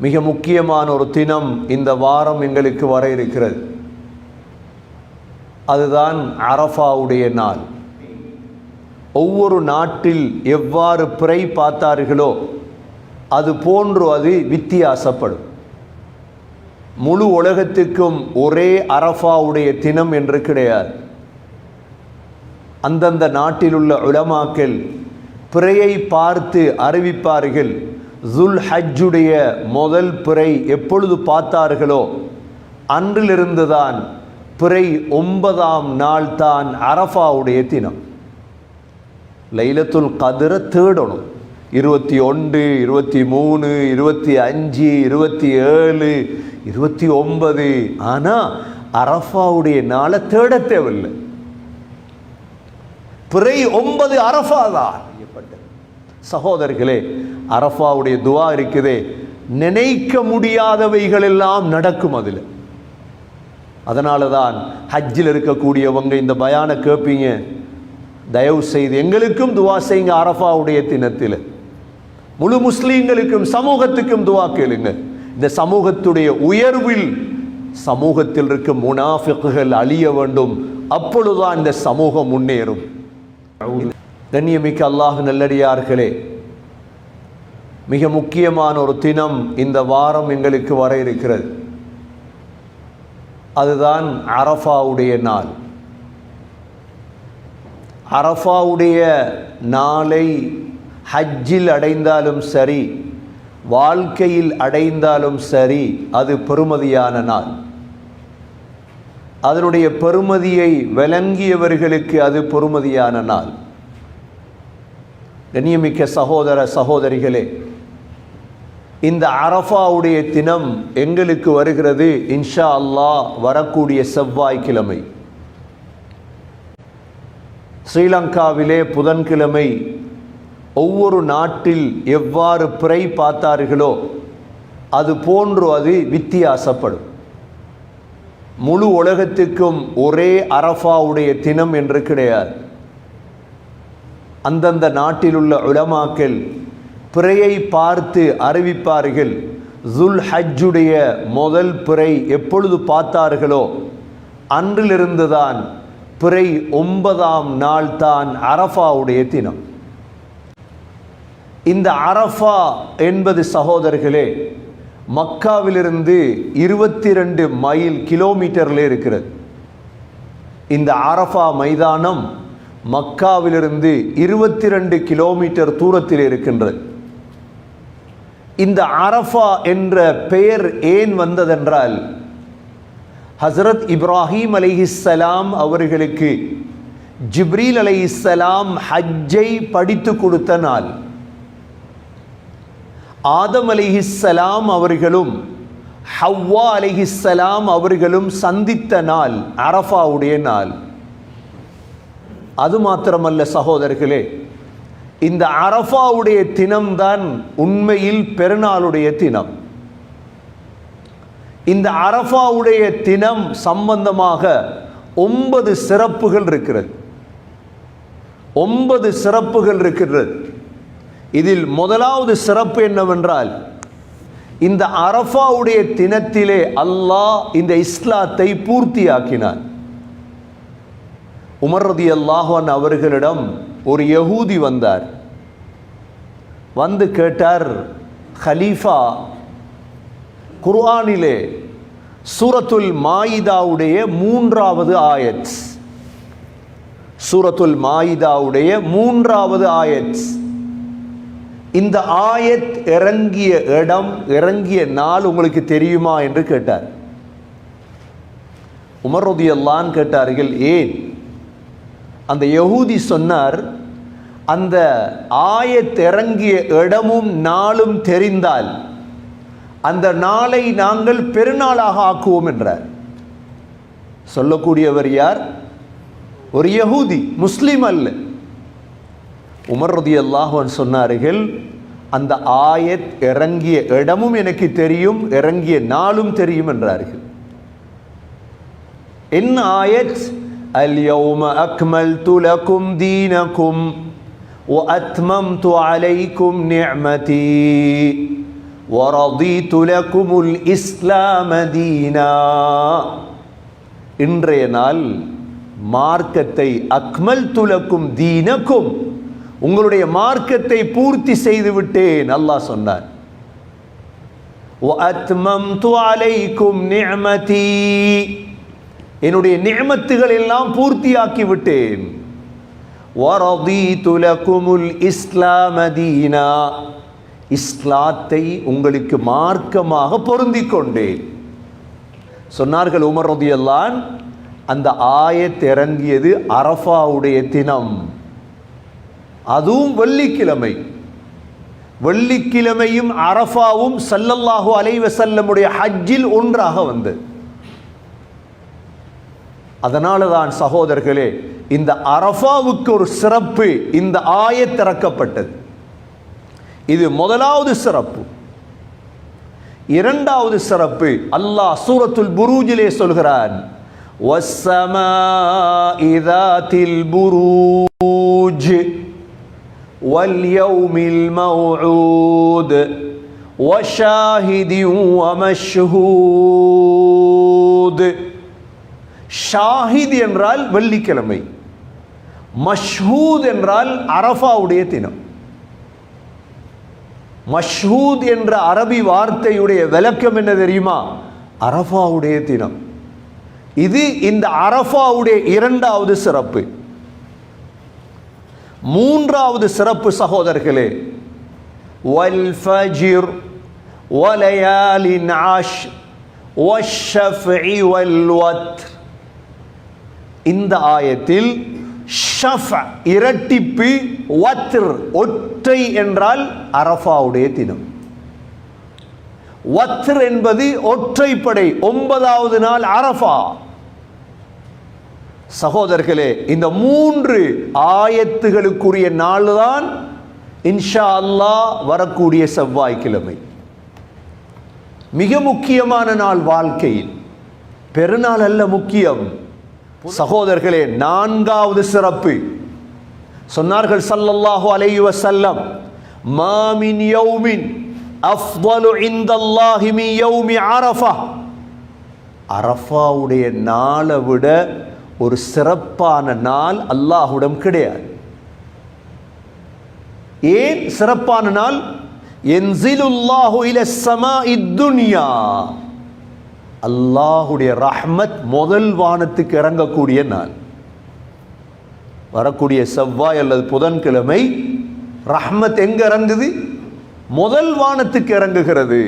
மிக முக்கியமான ஒரு தினம் இந்த வாரம் எங்களுக்கு வர இருக்கிறது. அதுதான் அரஃபாவுடைய நாள். ஒவ்வொரு நாட்டில் எவ்வாறு பிறை பார்த்தார்களோ அது போன்று அது வித்தியாசப்படும். முழு உலகத்துக்கும் ஒரே அரஃபாவுடைய தினம் என்று கிடையாது. அந்தந்த நாட்டில் உள்ள உலமாக்கள் பிறையை பார்த்து அறிவிப்பார்கள். ஜுல் ஹஜ்ஜுடைய முதல் பிறை எப்பொழுது பார்த்தார்களோ அன்றிலிருந்துதான் பிறை ஒன்பதாம் நாள் தான் அரஃபாவுடைய தினம். லைலத்துல் கதிரை தேடணும். இருபத்தி ஒன்று இருபத்தி மூணு இருபத்தி அஞ்சு இருபத்தி ஏழு இருபத்தி ஒன்பது ஆனால் அரஃபாவுடைய நாளை தேட தேவையில்லை. பிறை ஒன்பது அரஃபா தான் சகோதரர்களே அரஃபாவுடைய துவா இருக்குதே. நினைக்க முடியாதவைகள் எல்லாம் நடக்கும் அதில். அதனால தான் ஹஜ்ஜில் இருக்கக்கூடியவங்க இந்த பயான கேட்பீங்க தயவு செய்து எங்களுக்கும் துவா செய்யுங்க அரஃபாவுடைய தினத்தில். முழு முஸ்லீம்களுக்கும் சமூகத்துக்கும் துவா கேளுங்க. இந்த சமூகத்துடைய உயர்வில் சமூகத்தில் இருக்கும் முனாஃபிக்குகள் அழிய வேண்டும். அப்பொழுதுதான் இந்த சமூகம் முன்னேறும். கண்ணியமிக்க அல்லாஹ் நல்லடியார்களே மிக முக்கியமான ஒரு தினம் இந்த வாரம் எங்களுக்கு வர இருக்கிறது. அதுதான் அரஃபாவுடைய நாள். அரஃபாவுடைய நாளை ஹஜ்ஜில் அடைந்தாலும் சரி வாழ்க்கையில் அடைந்தாலும் சரி அது பெருமதியான நாள். அதனுடைய பெருமதியை விளங்கியவர்களுக்கு அது பெறுமதியான நாள். கண்ணியமிக்க சகோதர சகோதரிகளே இந்த அரஃபாவுடைய தினம் எங்களுக்கு வருகிறது இன்ஷா அல்லாஹ் வரக்கூடிய செவ்வாய்க்கிழமை. ஸ்ரீலங்காவிலே புதன்கிழமை ஒவ்வொரு நாட்டில் எவ்வாறு பிறை பார்த்தார்களோ அது போன்று அது வித்தியாசப்படும். முழு உலகத்துக்கும் ஒரே அரஃபாவுடைய தினம் என்று கிடையாது. அந்தந்த நாட்டில் உள்ள உலமாக்கள் பிறையை பார்த்து அறிவிப்பார்கள். ஜுல் ஹஜ்ஜுடைய முதல் பிறை எப்பொழுது பார்த்தார்களோ அன்றிலிருந்துதான் பிறை ஒன்பதாம் நாள் தான் அரஃபாவுடைய தினம். இந்த அரஃபா என்பது சகோதரர்களே மக்காவிலிருந்து இருபத்தி ரெண்டு மைல் கிலோமீட்டரில் இருக்கிறது. இந்த அரஃபா மைதானம் மக்காவிலிருந்து இருபத்தி ரெண்டு கிலோமீட்டர் தூரத்தில் இருக்கின்றது. இந்த அரஃபா என்ற பெயர் ஏன் வந்ததென்றால் ஹசரத் இப்ராஹிம் அலிஹிஸ்ஸலாம் அவர்களுக்கு ஜிப்ரீல் அலைஹிஸ்ஸலாம் ஹஜ்ஜை படித்து கொடுத்த நாள். ஆதம் அலிஹிஸ்ஸலாம் அவர்களும் ஹவ்வா அலிஹிஸ்ஸலாம் அவர்களும் சந்தித்த நாள் அரஃபாவுடைய நாள். அது மாத்திரமல்ல சகோதரர்களே இந்த அரஃபாவுடைய தினம்தான் உண்மையில் பெருநாளுடைய தினம். இந்த அரஃபாவுடைய தினம் சம்பந்தமாக ஒன்பது சிறப்புகள் இருக்கிறது. ஒன்பது சிறப்புகள் இருக்கிறது. இதில் முதலாவது சிறப்பு என்னவென்றால் இந்த அரஃபாவுடைய தினத்திலே அல்லாஹ் இந்த இஸ்லாத்தை பூர்த்தியாக்கினார் உமர் ரதி அல்லாஹான் அவர்களிடம் ஒரு யகூதி வந்தார். வந்து கேட்டார் ஹலீஃபா குர்ஆனிலே சூரத்துல் மாயிதாவுடைய மூன்றாவது ஆயத் சூரத்துல் மாயிதாவுடைய மூன்றாவது ஆயத் இந்த ஆயத் இறங்கிய இடம் இறங்கிய நாள் உங்களுக்கு தெரியுமா என்று கேட்டார் உமர் ரதியல்லான் கேட்டார்கள் ஏன் அந்த யகூதி சொன்னார் அந்த ஆயத் இறங்கிய இடமும் நாளும் தெரிந்தால் அந்த நாளை நாங்கள் பெருநாளாக ஆக்குவோம் என்றார். சொல்லக்கூடியவர் யார்? ஒரு யகூதி முஸ்லீம் அல்ல. உமர் ரதி அல்லாஹன் சொன்னார்கள் அந்த ஆயத் இறங்கிய இடமும் எனக்கு தெரியும் இறங்கிய நாளும் தெரியும் என்றார்கள். என்ன ஆயத்? اليوم أكملت لكم دينكم وأتممت عليكم نعمتي وَرَضِيتُ لَكُمُ الْإِسْلَامَ دِينًا இன்றைய நாள் மார்க்கத்தை அக்மல் துலக்கும் தீனக்கும் உங்களுடைய மார்க்கத்தை பூர்த்தி செய்து விட்டேன் அல்லாஹ் சொன்னார் وَأَتْمَمْتُ عَلَيْكُمْ نِعْمَتِي என்னுடைய நியமத்துகள் எல்லாம் பூர்த்தியாக்கி விட்டேன் இஸ்லாமதீனா இஸ்லாத்தை உங்களுக்கு மார்க்கமாக பொருந்தி கொண்டேன். சொன்னார்கள் உமர் அந்த ஆய திறங்கியது அரஃபாவுடைய தினம். அதுவும் வெள்ளிக்கிழமை. வெள்ளிக்கிழமையும் அரஃபாவும் சல்லல்லாஹு அலைவசல்லமுடைய ஹஜ்ஜில் ஒன்றாக வந்தது. அதனால தான் சகோதரர்களே இந்த அரஃபாவுக்கு ஒரு சிறப்பு இந்த ஆயத் திறக்கப்பட்டது இது முதலாவது சிறப்பு இரண்டாவது சிறப்பு அல்லாஹ் சூரத்துல் புரூஜிலே சொல்கிறான் وَالسَّمَاءِ ذَاتِ الْبُرُوجِ وَالْيَوْمِ الْمَوْعُودِ وَشَاهِدٍ وَمَشْهُودٍ ஷாஹித் என்றால் வெள்ளிக்கிழமை. மஷ்ஹூத் என்றால் அரஃபாவுடைய தினம். மஷ்ஹூத் என்ற அரபி வார்த்தையுடைய விளக்கம் என்ன தெரியுமா? அரஃபாவுடைய தினம். இது இந்த அரஃபாவுடைய இரண்டாவது சிறப்பு. மூன்றாவது சிறப்பு சகோதரர்களே வல் ஃபஜிர் வலயாலின் ஆஷ் வஷ்ஷஃபி வல் வத்ர். இந்த ஆயத்தில் ஷஃப் இரட்டிப்பு வத்ர் ஒற்றை என்றால் அரஃபாவுடைய தினம். வத்ர் என்பது ஒற்றைப்படை ஒன்பதாவது நாள் அரஃபா. சகோதரர்களே இந்த மூன்று ஆயத்துகளுக்குரிய நாள் தான் இன்ஷா அல்லாஹ் வரக்கூடிய செவ்வாய்க்கிழமை. மிக முக்கியமான நாள் வாழ்க்கையில். பெருநாள் அல்ல முக்கியம். சகோதரர்களே நான்காவது சிறப்பு. சொன்னார்கள் சல்லல்லாஹு அலைஹி வஸல்லம் மாமின் யௌமின் அஃதலு இந்தல்லாஹி மி யௌமி அரஃபா. அரஃபாவுடைய நாளை விட ஒரு சிறப்பான நாள் அல்லாஹ்விடம் கிடையாது. ஏன் சிறப்பான நாள்? என்சிலுல்லாஹு இல சமா துன்யா. அல்லாஹுடைய ரஹ்மத் முதல் வானத்துக்கு இறங்கக்கூடிய நாள். வரக்கூடிய செவ்வாய் அல்லது புதன்கிழமை ரஹ்மத் எங்க இறங்குது? முதல் வானத்துக்கு இறங்குகிறது.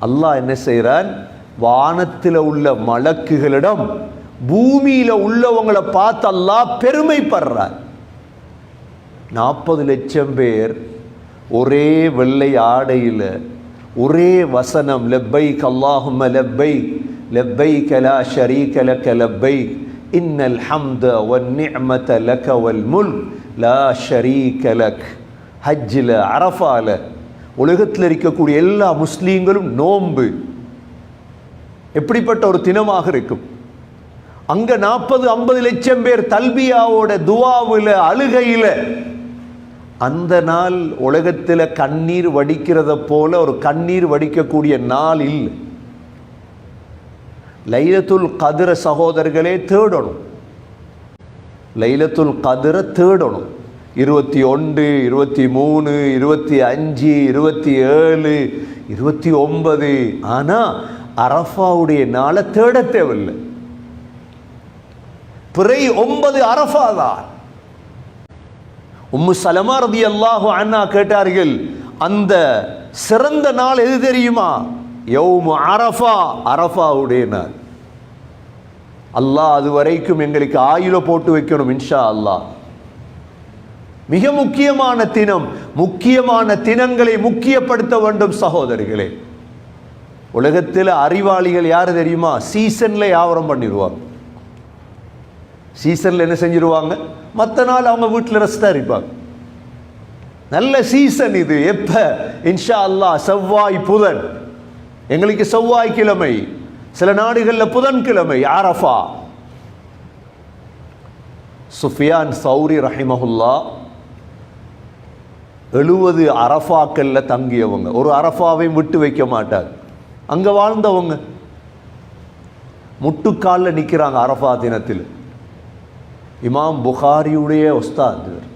அல்லாஹ் என்ன செய்கிறான் வானத்தில் உள்ள மலக்குகளிடம் பூமியில உள்ளவங்களை பார்த்து அல்லாஹ் பெருமைப்படுறார் நாற்பது லட்சம் பேர் ஒரே வெள்ளை ஆடையில் ஒரே வசனம் லெப்பை கல்லாஹும லெப்பை லெப்பை கலா ஷரீக லக்க லெப்பை இன்னல் ஹம்த வன் நிஅமத லக வல் முல் லா ஷரீக லக். ஹஜ்ஜில் அரஃபால உலகத்தில் இருக்கக்கூடிய எல்லா முஸ்லீம்களும் நோன்பு. எப்படிப்பட்ட ஒரு தினமாக இருக்கும்? அங்கே நாற்பது ஐம்பது லட்சம் பேர் தல்பியாவோட துவாவில் அழுகையில் அந்த நாள் உலகத்தில் கண்ணீர் வடிக்கிறத போல ஒரு கண்ணீர் வடிக்கக்கூடிய நாள் இல்லை. லைலத்துல் கதிர சகோதரர்களே தேடணும். லைலத்துல் கதிர தேடணும். இருபத்தி ஒன்று இருபத்தி மூணு இருபத்தி அஞ்சு இருபத்தி ஏழு இருபத்தி ஒன்பது. ஆனால் அரஃபாவுடைய நாளை தேட தேவையில்லை. பிறை ஒன்பது அரஃபா தான். உம்மு சலமா ரதி அல்லாஹு அண்ணா கேட்டார்கள் அந்த சிறந்த நாள் எது தெரியுமா? யௌமு அரஃபா. அரஃபாவுடைய நாள். அல்லாஹ் அது வரைக்கும் எங்களுக்கு ஆயுள போட்டு வைக்கணும் இன்ஷா அல்லாஹ் மிக முக்கியமான தினம் முக்கியமான தினங்களை முக்கியப்படுத்த வேண்டும் சகோதரிகளே. உலகத்தில் அறிவாளிகள் யார் தெரியுமா? சீசன்ல வியாபாரம் பண்ணிடுவாங்க. சீசனில் என்ன செஞ்சிருவாங்க? மற்ற நாள் அவங்க வீட்டில் ரெஸ்ட்டாக இருப்பாங்க. நல்ல சீசன் இது. எப்போ? இன்ஷா அல்லாஹ் செவ்வாய் புதன். எங்களுக்கு செவ்வாய் கிழமை. சில நாடுகளில் புதன்கிழமை அரஃபா சுஃபியான் சௌரி ரஹிமஹுல்லா எழுபது அரஃபாக்கல்ல தங்கியவங்க. ஒரு அரஃபாவையும் விட்டு வைக்க மாட்டாங்க. அங்கே வாழ்ந்தவங்க. முட்டுக்காலில் நிற்கிறாங்க அரஃபா தினத்தில். இமாம் புகாரியுடைய ஒஸ்தாத் இவர்.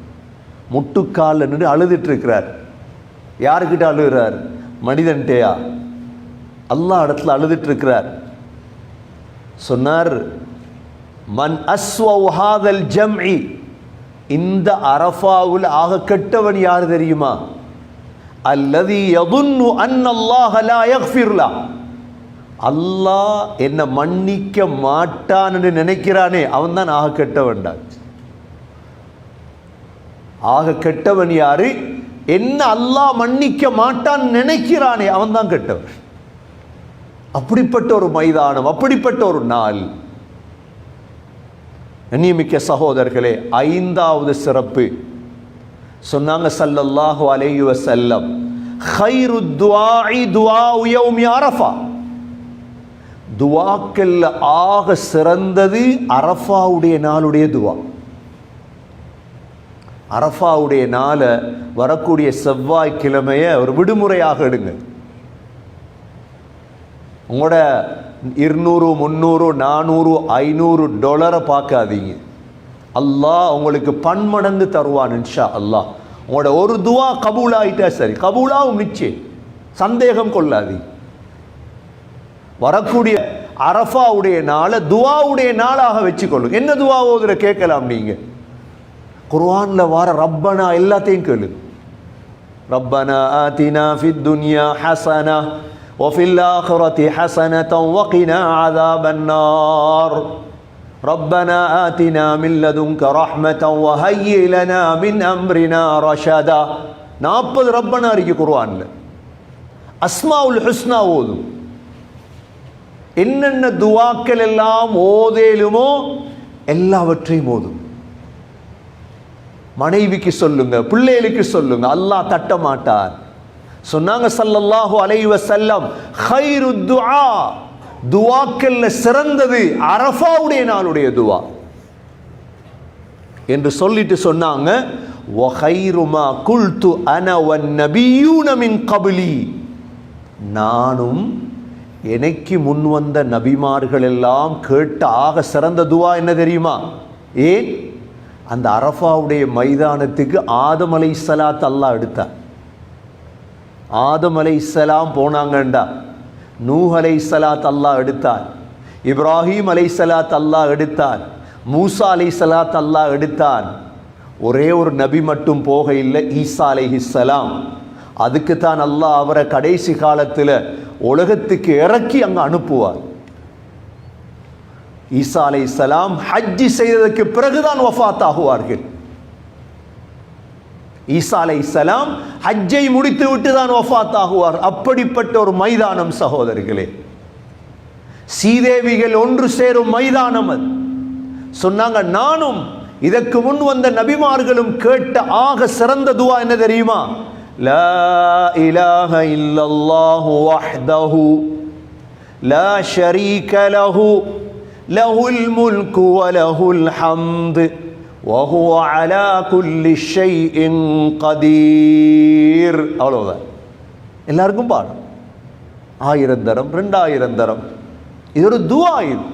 முட்டுக்காலில் நின்று அழுதுட்டு இருக்கிறார் யாருக்கிட்ட அழுகிறார்? மனிதன்ட்டேயா? அல்லாஹ் இடத்துல அழுதுட்டு இருக்கிறார் சொன்னார் மன் அஸ்வஹாதல் ஜம்இ. இந்த அரஃபாவில் ஆக கெட்டவன் யார் தெரியுமா? அல்லதி யதுன்னு அன்னல்லாஹ யக்ஃபிர்லா அல்லாஹ் என்னை மன்னிக்க மாட்டான்னு நினைக்கிறானே அவன் தான் ஆக கெட்டவன்டா ஆக கெட்டவன் யாரு? என்ன அல்லாஹ் மன்னிக்க மாட்டான் நினைக்கிறானே அவன் தான் கெட்டவன். அப்படிப்பட்ட ஒரு மைதானம் அப்படிப்பட்ட ஒரு நாள். நியமிக்க சகோதரர்களே ஐந்தாவது சிறப்பு. சொன்னாங்க சல்லல்லாஹு அலையுவ செல்லம் ஹைரு துவா துவா உயவும் அரஃபா. துவாக்கல்ல ஆக சிறந்தது அரஃபாவுடைய நாளுடைய துவா. அரஃபாவுடைய நாளை வரக்கூடிய செவ்வாய்க்கிழமையை ஒரு விடுமுறையாக எடுங்க. உங்களோட இருநூறு முந்நூறு நானூறு ஐநூறு டாலரை பார்க்காதீங்க. அல்லாஹ் உங்களுக்கு பன்மடங்கு தருவான் இன்ஷா அல்லாஹ். உங்களோட ஒரு துவா கபூலாயிட்டா சரி. கபூலாவும் நிச்சயம் சந்தேகம் கொள்ளாதீங்க. வரக்கூடிய அரஃபாவுடைய நாளை துவாவுடைய நாளாக வச்சுக்கொள்ளுங்க என்ன துவா ஓதுற கேட்கலாம் நீங்க குர்ஆன்ல வர ரப்பனா எல்லாத்தையும் கேளு ரப்பனா ஆதினா ஃபித் துன்யா ஹஸனா وفي الآخرة حسنة وقنا عذاب النار ربنا آتنا من لدنك رحمة وهيئ لنا من أمرنا رشدا நாற்பது ரப்பனா இருக்கு குர்ஆன்ல அஸ்மாவுல் ஹுஸ்னா ஓதும் என்னென்ன துவாக்கள் எல்லாம் ஓதேலுமோ எல்லாவற்றையும் ஓதும். மனைவிக்கு சொல்லுங்க பிள்ளைகளுக்கு சொல்லுங்க அல்லாஹ் தட்ட மாட்டார். சொன்னாங்க சல்லல்லாஹு அலைவ செல்லம் ஹைரு துஆ. துவாக்கல்ல சிறந்தது அரஃபாவுடைய நாளுடைய துவா. என்று சொல்லிட்டு சொன்னாங்க ஒஹைருமா குல்து அனவன் நபியூன மின் கபிலி. நானும் எனக்கு முன் வந்த நபிமார்கள் எல்லாம் கேட்ட ஆக சிறந்த துவா என்ன தெரியுமா? ஏன்? அந்த அரஃபாவுடைய மைதானத்துக்கு ஆதம் அலை சலாத் அல்லாஹ் எடுத்தார் ஆதம் அலை சலாம் போனாங்கண்டா. நூஹ் அலை சலாத் அல்லாஹ் எடுத்தார் இப்ராஹிம் அலை சலாத் அல்லாஹ் எடுத்தார் மூசா அலை சலாத் அல்லாஹ் எடுத்தான் ஒரே ஒரு நபி மட்டும் போக இல்லை ஈசா அலைஹிஸ்ஸலாம் அதுக்கு தான் அல்லாஹ் அவரை கடைசி காலத்தில் உலகத்துக்கு இறக்கி அங்கே அனுப்புவார். ஈசா அலைஹிஸ்ஸலாம் ஹஜ்ஜி செய்ததற்கு பிறகுதான் வஃபாத் ஆகுவார்கள் ஈசா அலைஹிஸ்ஸலாம் ஹஜ்ஜை முடித்து விட்டு தான் வஃபாத் ஆகுவார் அப்படிப்பட்ட ஒரு மைதானம் சகோதரர்களே. சீதேவிகள் ஒன்று சேரும் மைதானம் அது. சொன்னாங்க நானும் இதற்கு முன் வந்த நபிமார்களும் கேட்ட ஆக சிறந்த துவா என்ன தெரியுமா? லா இலாஹ இல்லல்லாஹு வஹ்தஹு லா ஷரீக லஹு லஹுல் முல்கு வலஹுல் ஹம்து وهو على كل شيء قدير அவ்வளவுதான் எல்லாருக்கும் பாடம் ஆயிரம் தரம் ரெண்டாயிரம் தரம் இது ஒரு துவா இது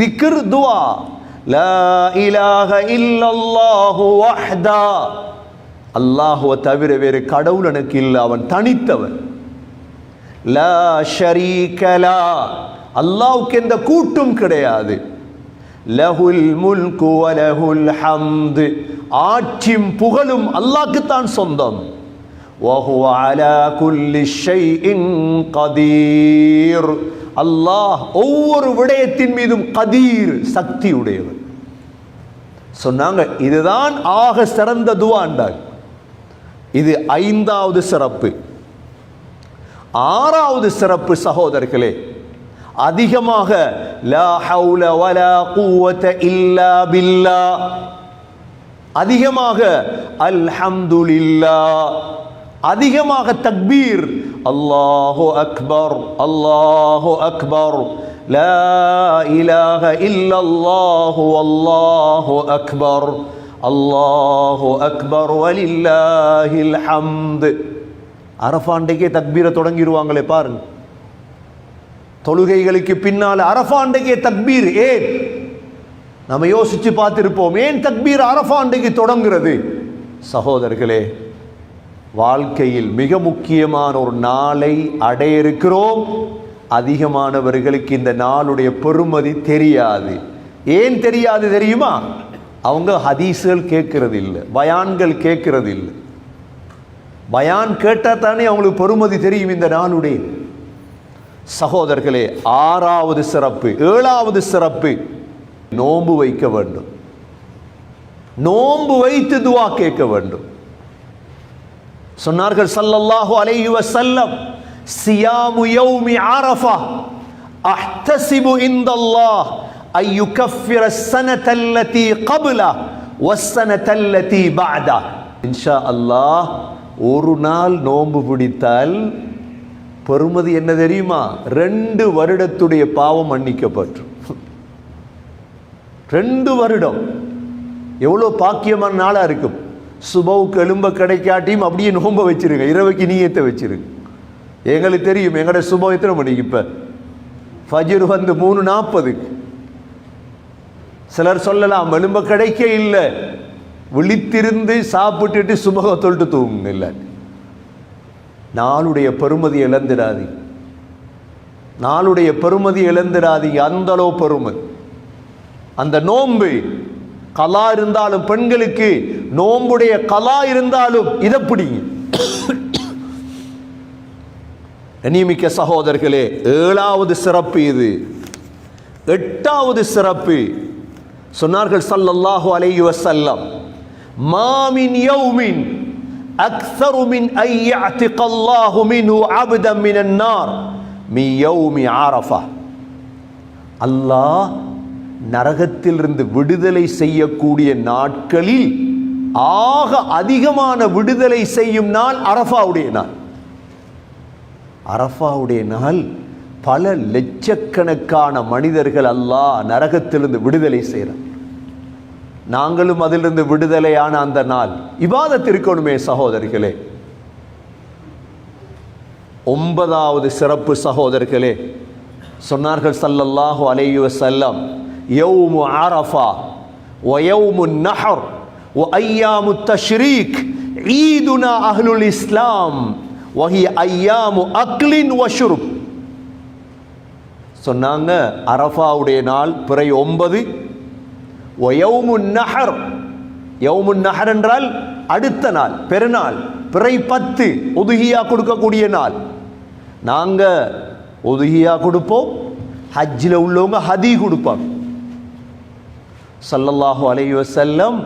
ذكر துவா لا إله إلا الله وحده அல்லாஹுவை தவிர வேறு கடவுள் எனக்கு இல்லை அவன் தனித்தவன் லா ஷரீக லா அல்லாஹ்வுக்கு எந்த கூட்டும் கிடையாது லஹுல் முல்கு வலஹுல் ஹம்து ஆட்சியும் புகழும் அல்லாஹ்க்குத்தான் சொந்தம் وهو على كل شيء قدير அல்லாஹ் ஒவ்வொரு விடயத்தின் மீதும் கதீர் சக்தி உடையவர் சொன்னாங்க இதுதான் ஆக சிறந்த துவாண்டாங்க இது ஐந்தாவது சிறப்பு. ஆறாவது சிறப்பு சகோதரர்களே அதிகமாக அதிகமாக அல்ஹம்துலில்லா அதிகமாக தக்பீர் அல்லாஹோ அக்பர் அல்லாஹோ அக்பர். லா இலாக இல்லல்லாஹு அல்லாஹோ அக்பர். அல்லாஹு அக்பர் வலில்லாஹில் ஹம்து அரஃபாண்டைக்கே தக்பீரை தொடங்கிடுவாங்களே பாருங்க. தொழுகைகளுக்கு பின்னால் அரஃபாண்டைக்கே தக்பீர் ஏன்? நம்ம யோசிச்சு பார்த்துருப்போம் ஏன் தக்பீர் அரஃபாண்டைக்கு தொடங்குறது? சகோதரர்களே வாழ்க்கையில் மிக முக்கியமான ஒரு நாளை அடைய இருக்கிறோம் அதிகமானவர்களுக்கு இந்த நாளுடைய பெருமதி தெரியாது. ஏன் தெரியாது தெரியுமா? அவங்க ஹதீஸுகள் கேட்கறது இல்லை பயான்கள் கேட்கறது இல்லை பயான் கேட்டால் தானே அவங்களுக்கு பெருமதி தெரியும் இந்த நாளுடைய. சகோதரர்களே ஆறாவது சிறப்பு ஏழாவது சிறப்பு நோன்பு வைக்க வேண்டும். நோன்பு வைத்து துவா கேட்க வேண்டும். சொன்னார்கள் சல்லல்லாஹு அலைஹி வஸல்லம் சியாமு யௌமி அரஃபா அஹ்தசிபு இந்தல்லாஹ் أن يكفر السنة التي قبله والسنة التي بعده إن شاء الله ஒரு நாள் நோன்பு பிடித்தால் பெருமதி என்ன தெரியுமா ரெண்டு வருடத்துடைய பாவம் மன்னிக்கப்பட்டு ரெண்டு வருடம் எவ்வளோ பாக்கியமான நாளாக இருக்கும் சுபவுக்கு எலும்ப கிடைக்காட்டியும் அப்படியே நோம்ப வச்சிருங்க இரவைக்கு நீயத்தை வச்சிருங்க எங்களுக்கு தெரியும் எங்களோட சுபம் எத்தனை மணிக்கு இப்போ ஃபஜ்ர் வந்து மூணு நாற்பதுக்கு சிலர் சொல்லலாம் எலும்ப கிடைக்க இல்லை. விழித்திருந்து சாப்பிட்டுட்டு சுபக தொட்டு தூங்குங்க இல்லை நாளுடைய பெருமதி இழந்துடாதி நாளுடைய பெருமதி இழந்துடாது அந்தளோ பெருமை. அந்த நோன்பு கலா இருந்தாலும் பெண்களுக்கு நோம்புடைய கலா இருந்தாலும் இதை பிடிங்க. நியமிக்க சகோதரர்களே ஏழாவது சிறப்பு இது. எட்டாவது சிறப்பு சொன்னார்கள் சல்லல்லாஹு அலை வஸல்லம் மாமின் யௌமின் அக்ஸரு மின் ஐயஅதிகல்லாஹு மின்ஹு அப்தம் மினன் நார் மி யௌமி ஆரஃபா அல்லாஹ் நரகத்திலிருந்து விடுதலை செய்யக்கூடிய நாட்களில் ஆக அதிகமான விடுதலை செய்யும் நாள் அரஃபாவுடைய நாள். அரஃபாவுடைய நாள் பல லட்சக்கணக்கான மனிதர்கள் அல்லாஹ் நரகத்திலிருந்து விடுதலை செய்கிறார் நாங்களும் அதிலிருந்து விடுதலையான அந்த நாள் இபாதத் இருக்கணுமே சகோதரிகளே ஒன்பதாவது சிறப்பு சகோதரர்களே சொன்னார்கள் ஸல்லல்லாஹு அலைஹி வஸல்லம் யௌமு அரஃபா ويوم النحر وأيام التشريك عيدنا أهل الإسلام وهي أيام أكل وشرب சொன்னாங்க அரஃபாவுடைய நாள் பிறை ஒன்பது. ஒயவுமுன் நஹர். யவுமுன் நஹர் என்றால் அடுத்த நாள் பெருநாள். பிறை பத்து ஒதுகியா கொடுக்கக்கூடிய நாள். நாங்க ஒதுகியா கொடுப்போம் ஹஜ்ஜில் உள்ளவங்க ஹதி கொடுப்பாங்க. சல்லல்லாஹு அலைய செல்லம்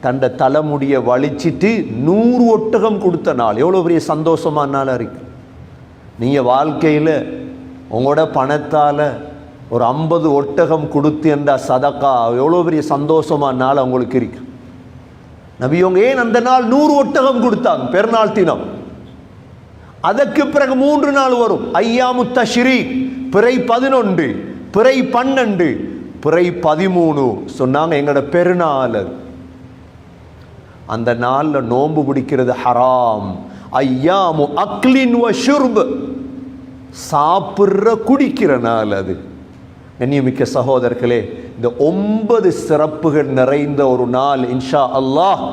தண்ட தலைமுடியை வலிச்சிட்டு நூறு ஒட்டகம் கொடுத்த நாள். எவ்வளோ பெரிய சந்தோஷமான நாளாக இருக்கு. நீங்கள் வாழ்க்கையில் உங்களோட பணத்தால் ஒரு ஐம்பது ஒட்டகம் கொடுத்து என்ற சதக்கா எவ்வளோ பெரிய சந்தோஷமான நாள் அவங்களுக்கு இருக்கு. நபியவங்க ஏன் அந்த நாள் நூறு ஒட்டகம் கொடுத்தாங்க? பெருநாள் தினம். அதற்கு பிறகு மூன்று நாள் வரும். ஐயாமுத்த ஷிரி பிறை பதினொன்று பிறை பன்னெண்டு பிறை பதிமூணு சொன்னாங்க எங்களோட பெருநாள் அந்த நாளில் நோன்பு பிடிக்கிறது ஹராம். ஐயாமு அக்லின் வ சாப்பிட்ற குடிக்கிற நாள் அது. கண்ணியமிக்க சகோதரர்களே இந்த ஒன்பது சிறப்புகள் நிறைந்த ஒரு நாள் இன்ஷா அல்லாஹ்.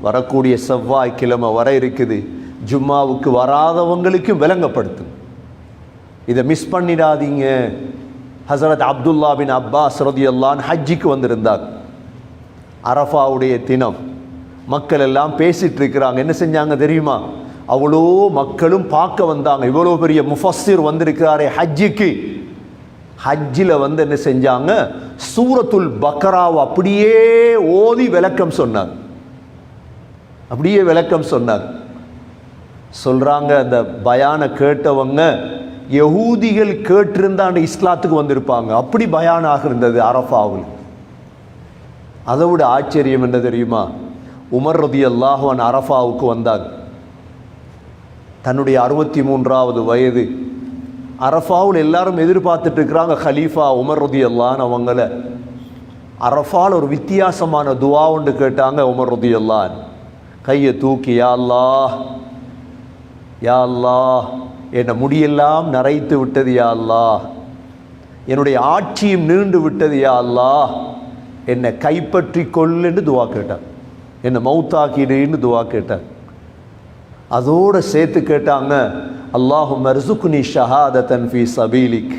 வரக்கூடிய செவ்வாய்க்கிழமை வர இருக்குது. ஜும்மாவுக்கு வராதவங்களுக்கும் விளங்கப்படுத்தும். இதை மிஸ் பண்ணிடாதீங்க. ஹசரத் அப்துல்லா பின் அப்பாஸ் ரதியல்லான் ஹஜ்ஜிக்கு வந்திருந்தார். அரஃபாவுடைய தினம். மக்கள் எல்லாம் பேசிகிட்டு இருக்கிறாங்க. என்ன செஞ்சாங்க தெரியுமா? அவ்வளோ மக்களும் பார்க்க வந்தாங்க. இவ்வளோ பெரிய முஃபஸ்ஸிர் வந்திருக்கிறாரே ஹஜ்ஜிக்கு. ஹஜ்ஜில் வந்து என்ன செஞ்சாங்க? சூரத்துல் பக்கராவை அப்படியே ஓதி விளக்கம் சொன்னார். அப்படியே விளக்கம் சொன்னார். சொல்கிறாங்க அந்த பயான கேட்டவங்க யகூதிகள் கேட்டிருந்தா அந்த இஸ்லாத்துக்கு வந்திருப்பாங்க. அப்படி பயானாக இருந்தது அரஃபாவில். அதை விட ஆச்சரியம் என்ன தெரியுமா? உமர் ரதி அல்லாஹுவன் அரஃபாவுக்கு வந்தாங்க தன்னுடைய அறுபத்தி மூன்றாவது வயது. அரஃபாவில் எல்லாரும் எதிர்பார்த்துட்டு இருக்கிறாங்க ஹலீஃபா உமர் ரதி அல்லான்னு அவங்கள. அரஃபால் ஒரு வித்தியாசமான துவா ஒன்று கேட்டாங்க உமர் ரதி அல்லான் கையை தூக்கி யா அல்லா யா அல்லா என்னை முடியெல்லாம் நரைத்து விட்டது யா அல்லா என்னுடைய ஆட்சியும் நீண்டு விட்டது யா அல்லா என்னை கைப்பற்றி கொள்ளுன்னு துவா கேட்டேன் என்னை மௌத்தாக்கிடுன்னு துவா கேட்டேன் அதோடு சேர்த்து கேட்டாங்க அல்லாஹு மர்சுக்குனி ஷஹாதத்தன் ஃபி சபீலிக்.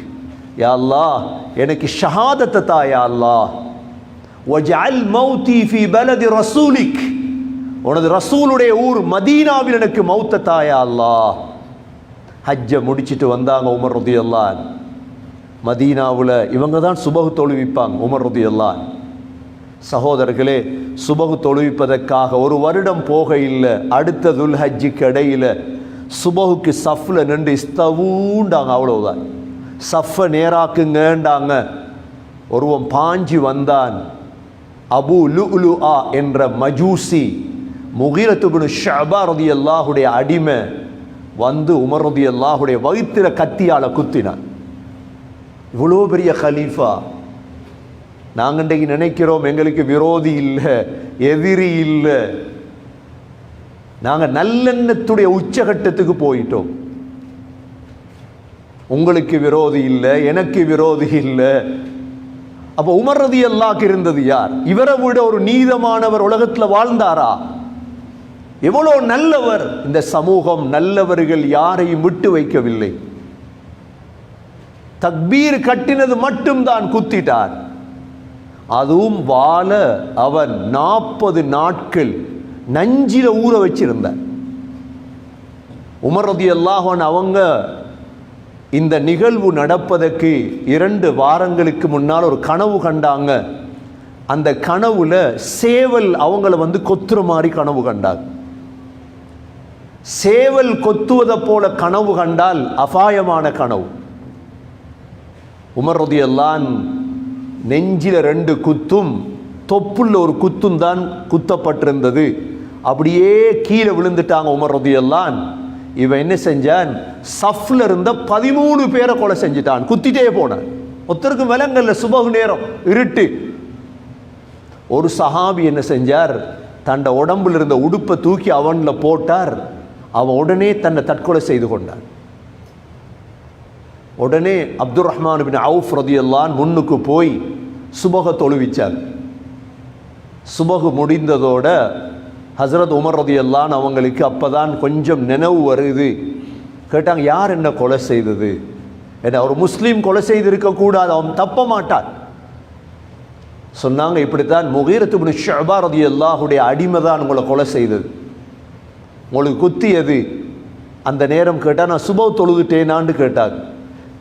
யா அல்லாஹ் எனக்கு ஷஹாதத்தை தா யா அல்லா ஒஜால் மௌத்தி ஃபி பலதி ரசூலிக். உனது ரசூலுடைய ஊர் மதீனாவில் எனக்கு மௌத்த தாயா அல்லாஹ். ஹஜ்ஜை முடிச்சிட்டு வந்தாங்க உமர் ரதி அல்லான் மதீனாவில் இவங்க தான் சுபகு தொழுவிப்பாங்க உமர் ரதி அல்லான் சகோதரர்களே சுபகு தொழுவிப்பதற்காக ஒரு வருடம் போக இல்லை அடுத்த துல் இடையில் சுபகுக்கு சஃப்ல நின்று இஸ்தவூண்டாங்க அவ்வளவுதான். சஃப்பை நேராக்குங்கண்டாங்க. ஒருவன் பாஞ்சி வந்தான். அபு லு ஆ என்ற மஜூசி முகிரத்துபுனு ஷபா ரதி அல்லாஹுடைய அடிமை வந்து உமர் ரதி அல்லாஹுடைய வயிற்றில கத்தியால குத்தினான். இவ்வளோ பெரிய ஹலீஃபா நாங்கள் இன்றைக்கு நினைக்கிறோம் எங்களுக்கு விரோதி இல்லை எதிரி இல்லை. நாங்கள் நல்லெண்ணத்துடைய உச்சகட்டத்துக்கு போயிட்டோம். உங்களுக்கு விரோதி இல்லை எனக்கு விரோதி இல்லை. அப்போ உமர்றது எல்லாக்கு இருந்தது யார்? இவரை விட ஒரு நீதமானவர் உலகத்தில் வாழ்ந்தாரா? எவ்வளோ நல்லவர். இந்த சமூகம் நல்லவர்கள் யாரையும் விட்டு வைக்கவில்லை. தக்பீர் கட்டினது மட்டும்தான் குத்திட்டார். அதுவும் வாழ அவன் நாற்பது நாட்கள் நஞ்சில ஊற வச்சிருந்த. உமர் ரதி அல்லாஹன் அவங்க இந்த நிகழ்வு நடப்பதற்கு இரண்டு வாரங்களுக்கு முன்னால் ஒரு கனவு கண்டாங்க. அந்த கனவுல சேவல் அவங்கள வந்து கொத்துற மாதிரி கனவு கண்டாங்க. சேவல் கொத்துவதை போல கனவு கண்டால் அபாயமான கனவு. உமர் ரதியல்லான் நெஞ்சில ரெண்டு குத்தும் தொப்புள்ள ஒரு குத்தும் தான் குத்தப்பட்டிருந்தது. அப்படியே கீழே விழுந்துட்டாங்க உமர் ரதியல்லான். இவன் என்ன செஞ்சான்? சஃப்ல இருந்த பதிமூணு பேரை கொலை செஞ்சுட்டான். குத்திட்டே போனான். ஒருத்தருக்கும் விலங்கல்ல சுபகு நேரம் இருட்டு. ஒரு சஹாபி என்ன செஞ்சார்? தண்டை உடம்புல இருந்த உடுப்பை தூக்கி அவனில் போட்டார். அவன் உடனே தன்னை தற்கொலை செய்து கொண்டான். உடனே அப்துல் ரஹ்மான் பின் அவுஃப் ரதியல்லான் முன்னுக்கு போய் சுபக தொழுவிச்சார். சுபகு முடிந்ததோட ஹசரத் உமர் ரதியல்லான் அவங்களுக்கு அப்பதான் கொஞ்சம் நினைவு வருது. கேட்டாங்க யார் என்ன கொலை செய்தது? என்ன ஒரு முஸ்லீம் கொலை செய்திருக்கக்கூடாது அவன் தப்ப மாட்டான். சொன்னாங்க இப்படித்தான் முகீரத்து பின் ஷபா ரதி அல்லாஹுடைய அடிமை தான் உங்களை கொலை செய்தது. உங்களுக்கு குத்தியது. அந்த நேரம் கேட்டால் நான் சுபவ் தொழுதுட்டேனான்னு கேட்டாங்க.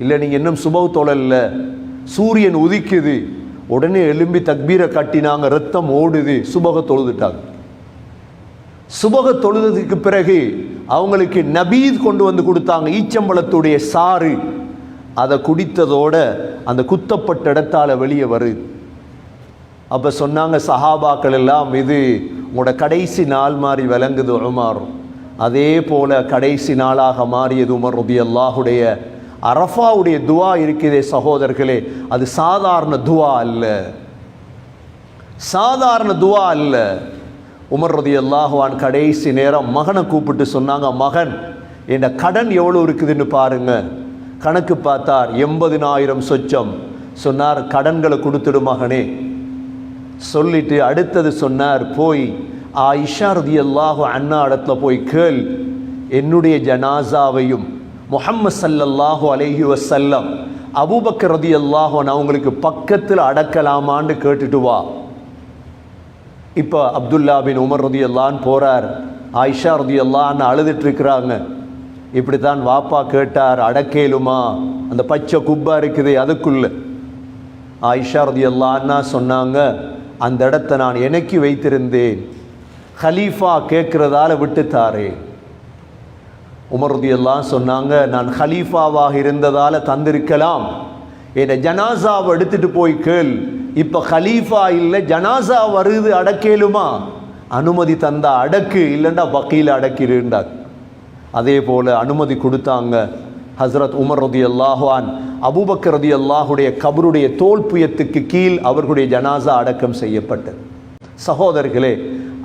இல்லை நீங்கள் இன்னும் சுபவ் தொழல்ல சூரியன் உதிக்குது. உடனே எலும்பி தக்பீரை கட்டினாங்க ரத்தம் ஓடுது. சுபக தொழுதுட்டாங்க. சுபக தொழுதுக்கு பிறகு அவங்களுக்கு நபீத் கொண்டு வந்து கொடுத்தாங்க ஈச்சம்பழத்துடைய சாறு. அதை குடித்ததோட அந்த குத்தப்பட்ட இடத்தால் வெளியே வருது அப்போ சொன்னாங்க சஹாபாக்கள் எல்லாம் இது உங்களோட கடைசி நாள் மாதிரி விளங்குது உமர். அதே போல கடைசி நாளாக மாறியது உமர் ரபி அல்லாஹுடைய அரஃபாவுடைய துவா இருக்குதே சகோதரர்களே அது சாதாரண துவா அல்ல. சாதாரண துவா அல்ல. உமர் ரதி அல்லாஹுவான் கடைசி நேரம் மகனை கூப்பிட்டு சொன்னாங்க மகன் என் கடன் எவ்வளோ இருக்குதுன்னு பாருங்க. கணக்கு பார்த்தார் எண்பதினாயிரம் சொச்சம். சொன்னார் கடன்களை கொடுத்துடு மகனே. சொல்லிட்டு அடுத்தது சொன்னார் போய் ஆயிஷா ரதி அல்லாஹு அண்ணா இடத்துல போய் கேள். என்னுடைய ஜனாசாவையும் முஹம்மது சல்லல்லாஹு அலைஹி வசல்லம் அபூபக்கர் ரதி நான் உங்களுக்கு பக்கத்தில் அடக்கலாமான்னு கேட்டுட்டு வா. இப்போ அப்துல்லா பின் உமர் ரதி அல்லான்னு போகிறார் ஆயிஷா ரதி அல்லான்னு அழுதுட்டுருக்குறாங்க இப்படி இப்படித்தான் வாப்பா கேட்டார் அடக்கேலுமா? அந்த பச்சை குப்பா இருக்குது அதுக்குள்ளே. ஆயிஷா ரதி அல்லான்னா சொன்னாங்க அந்த இடத்த நான் எனக்கு வைத்திருந்தேன். ஹலீஃபா கேட்குறதால விட்டுத்தாரே உமர்தியெல்லாம் சொன்னாங்க நான் ஹலீஃபாவாக இருந்ததால் தந்திருக்கலாம். என்னை ஜனாசாவை எடுத்துட்டு போய் கேள். இப்போ ஹலீஃபா இல்லை ஜனாசா வருது அடக்கேலுமா அனுமதி தந்தா அடக்கு. இல்லைண்டா வக்கீல அடக்கிருண்டார் அதே போல் அனுமதி கொடுத்தாங்க ஹஸ்ரத் உமர் ரதி அல்லாஹான் அபூபக்கர் ரதி அல்லாஹுடைய கபருடைய தோல் புயத்துக்கு கீழ் அவர்களுடைய ஜனாசா அடக்கம் செய்யப்பட்டது. சகோதரர்களே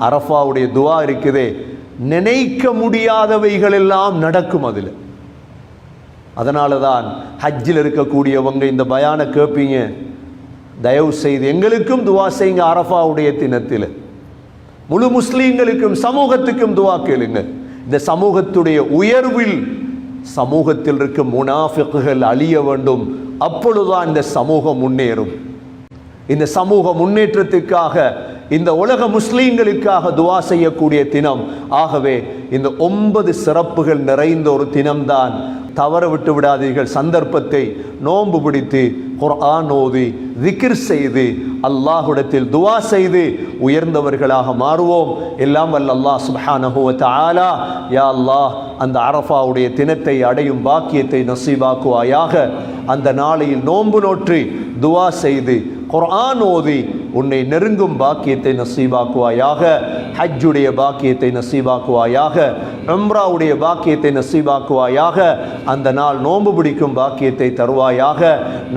அரஃபாவுடைய துவா இருக்குதே. நினைக்க முடியாதவைகள் எல்லாம் நடக்கும் அதில். அதனால தான் ஹஜ்ஜில் இருக்கக்கூடியவங்க இந்த பயான கேட்பீங்க தயவு செய்து எங்களுக்கும் துவா செய்யுங்க அரஃபாவுடைய தினத்தில். முழு முஸ்லீம்களுக்கும் சமூகத்துக்கும் துவா கேளுங்க. இந்த சமூகத்துடைய உயர்வில் சமூகத்தில் இருக்கும் முனாஃபிக்குகள் அழிய வேண்டும். அப்பொழுதுதான் இந்த சமூகம் முன்னேறும். இந்த சமூக முன்னேற்றத்துக்காக இந்த உலக முஸ்லீம்களுக்காக துவா செய்யக்கூடிய தினம். ஆகவே இந்த ஒன்பது சிறப்புகள் நிறைந்த ஒரு தினம்தான் தவற விட்டு விடாதீர்கள். சந்தர்ப்பத்தை நோன்பு பிடித்து குர்ஆன் ஓதி திக்ர் செய்து அல்லாஹுடத்தில் துவா செய்து உயர்ந்தவர்களாக மாறுவோம். எல்லாம் வல்ல அல்லாஹ் சுபஹானஹுவத் ஆலா யா அல்லாஹ் அந்த அரஃபாவுடைய தினத்தை அடையும் பாக்கியத்தை நசீவாக்குவாயாக அந்த நாளையில் நோன்பு நோற்றி துவா செய்து குர்ஆன் ஓதி உன்னை நெருங்கும் பாக்கியத்தை நசீவாக்குவாயாக ஹஜ்ஜுடைய பாக்கியத்தை நசீவாக்குவாயாக எம்ராவுடைய பாக்கியத்தை நசீவாக்குவாயாக அந்த நாள் நோன்பு பிடிக்கும் பாக்கியத்தை தருவாயாக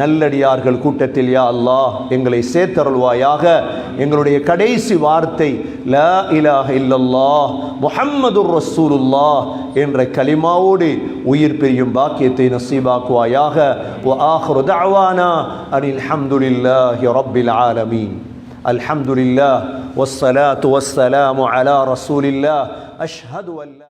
நல்லடியார்கள் கூட்டத்தில் யா அல்லாஹ் எங்களை சேர்த்தருள்வாயாக எங்களுடைய கடைசி வார்த்தை ல இலாஹ இல்லல்லா முஹம்மது ரசூலுல்லா என்ற கலிமாவோடு உயிர் பிரியும் பாக்கியத்தை நசீபாக்குவாயாக ஓ ஆஹ்ரு தவானா அனில் ஹம்துலில்லாஹி ரப்பில் ஆலமீன். الحمد لله والصلاة والسلام على رسول الله. أشهد أن لا